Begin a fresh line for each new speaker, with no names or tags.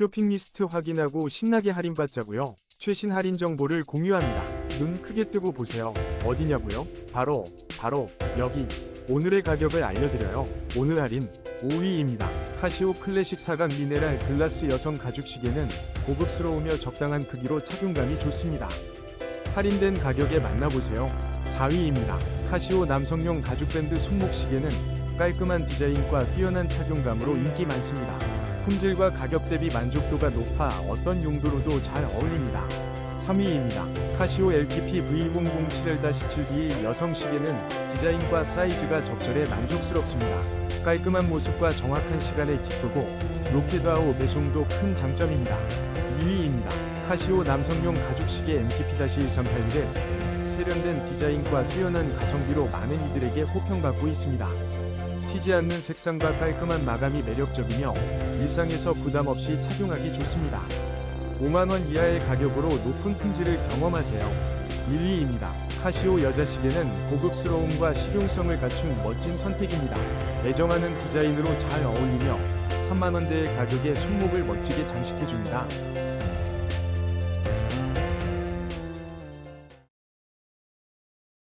쇼핑 리스트 확인하고 신나게 할인받자고요. 최신 할인 정보를 공유합니다. 눈 크게 뜨고 보세요. 어디냐고요? 바로 바로 여기. 오늘의 가격을 알려드려요. 오늘 할인 5위입니다. 카시오 클래식 사각 미네랄 글라스 여성 가죽 시계는 고급스러우며 적당한 크기로 착용감이 좋습니다. 할인된 가격에 만나보세요. 4위입니다. 카시오 남성용 가죽 밴드 손목 시계는 깔끔한 디자인과 뛰어난 착용감으로 인기 많습니다. 품질과 가격 대비 만족도가 높아 어떤 용도로도 잘 어울립니다. 3위입니다. 카시오 LTP V007L-7D 여성 시계는 디자인과 사이즈가 적절해 만족스럽습니다. 깔끔한 모습과 정확한 시간에 기쁘고 로켓아웃 배송도 큰 장점입니다. 2위입니다. 카시오 남성용 가죽 시계 MTP-1381은 세련된 디자인과 뛰어난 가성비로 많은 이들에게 호평받고 있습니다. 튀지 않는 색상과 깔끔한 마감이 매력적이며 일상에서 부담 없이 착용하기 좋습니다. 5만원 이하의 가격으로 높은 품질을 경험하세요. 1위입니다. 카시오 여자 시계는 고급스러움과 실용성을 갖춘 멋진 선택입니다. 애정하는 디자인으로 잘 어울리며 3만원대의 가격에 손목을 멋지게 장식해줍니다.